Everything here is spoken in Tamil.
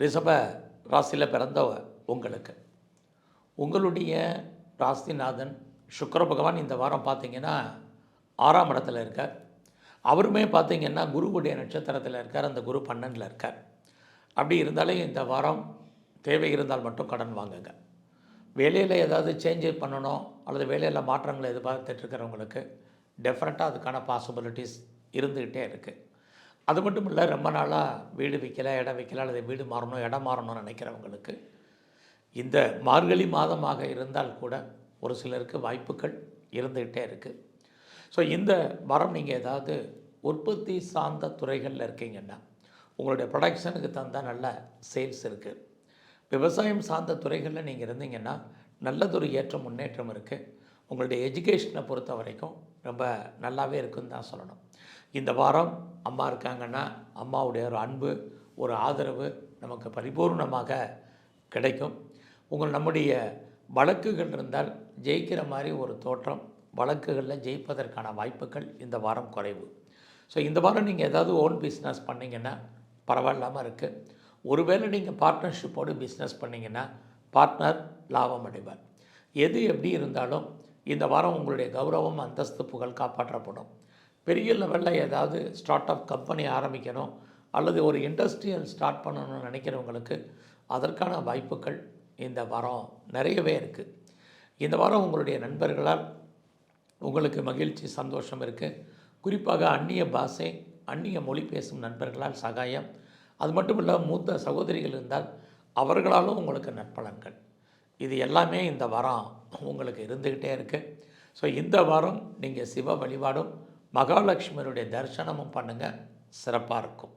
ரிஷப ராசியில் பிறந்தவ உங்களுக்கு. உங்களுடைய ராசிநாதன் சுக்கர பகவான் இந்த வாரம் பார்த்தீங்கன்னா ஆறாம் இடத்துல இருக்கார். அவருமே பார்த்தீங்கன்னா குருவுடைய நட்சத்திரத்தில் இருக்கார். அந்த குரு பன்னெண்டில் இருக்கார். அப்படி இருந்தாலே இந்த வாரம் தேவை இருந்தால் மட்டும் கடன் வாங்குங்க. வேலையில் ஏதாவது சேஞ்சு பண்ணணும் அல்லது வேலையில் மாற்றங்களை எதிர்பார்த்துட்ருக்கிறவங்களுக்கு டெஃபினட்டாக அதுக்கான பாசிபிலிட்டிஸ் இருந்துக்கிட்டே இருக்குது அது மட்டும் இல்லை ரொம்ப நாளாக வீடு வைக்கல இடம் விற்கல அல்லது வீடு மாறணும் இடம் மாறணும்னு நினைக்கிறவங்களுக்கு இந்த மார்கழி மாதமாக இருந்தால் கூட ஒரு சிலருக்கு வாய்ப்புகள் இருந்துக்கிட்டே இருக்குது ஸோ இந்த வாரம் நீங்கள் ஏதாவது உற்பத்தி சார்ந்த துறைகளில் இருக்கீங்கன்னா உங்களுடைய ப்ரொடக்ஷனுக்கு தந்தால் நல்ல சேல்ஸ் இருக்குது விவசாயம் சார்ந்த துறைகளில் நீங்கள் இருந்தீங்கன்னா நல்லதொரு ஏற்ற முன்னேற்றம் இருக்குது உங்களுடைய எஜுகேஷனை பொறுத்த வரைக்கும் ரொம்ப நல்லாவே இருக்குன்னு தான் சொல்லணும். இந்த வாரம் அம்மா இருக்காங்கன்னா அம்மாவுடைய ஒரு அன்பு ஒரு ஆதரவு நமக்கு பரிபூர்ணமாக கிடைக்கும். உங்கள் நம்முடைய வழக்குகள் இருந்தால் ஜெயிக்கிற மாதிரி ஒரு தோற்றம் வழக்குகளில் ஜெயிப்பதற்கான வாய்ப்புகள் இந்த வாரம் குறைவு. ஸோ இந்த வாரம் நீங்கள் ஏதாவது ஓன் பிஸ்னஸ் பண்ணிங்கன்னா பரவாயில்லாமல் இருக்குது ஒருவேளை நீங்கள் பார்ட்னர்ஷிப்போடு பிஸ்னஸ் பண்ணிங்கன்னா பார்ட்னர் லாபம் அடைவார். எது எப்படி இருந்தாலும் இந்த வாரம் உங்களுடைய கௌரவம் அந்தஸ்து புகழ் காப்பாற்றப்படும். பெரிய லெவலில் ஏதாவது ஸ்டார்ட் அப் கம்பெனி ஆரம்பிக்கணும் அல்லது ஒரு இண்டஸ்ட்ரியல் ஸ்டார்ட் பண்ணணும்னு நினைக்கிறவங்களுக்கு அதற்கான வாய்ப்புகள் இந்த வாரம் நிறையவே இருக்குது இந்த வாரம் உங்களுடைய நண்பர்களால் உங்களுக்கு மகிழ்ச்சி சந்தோஷம் இருக்குது குறிப்பாக அந்நிய பாஷை அந்நிய மொழி பேசும் நண்பர்களால் சகாயம். அது மட்டும் இல்லை மூத்த சகோதரிகள் இருந்தால் அவர்களாலும் உங்களுக்கு நற்பலன்கள். இது எல்லாமே இந்த வாரம் உங்களுக்கு இருந்துக்கிட்டே இருக்குது ஸோ இந்த வாரம் நீங்கள் சிவ வழிபாடும் மகாலட்சுமியருடைய தரிசனமும் பண்ணுங்கள் சிறப்பாக இருக்கும்.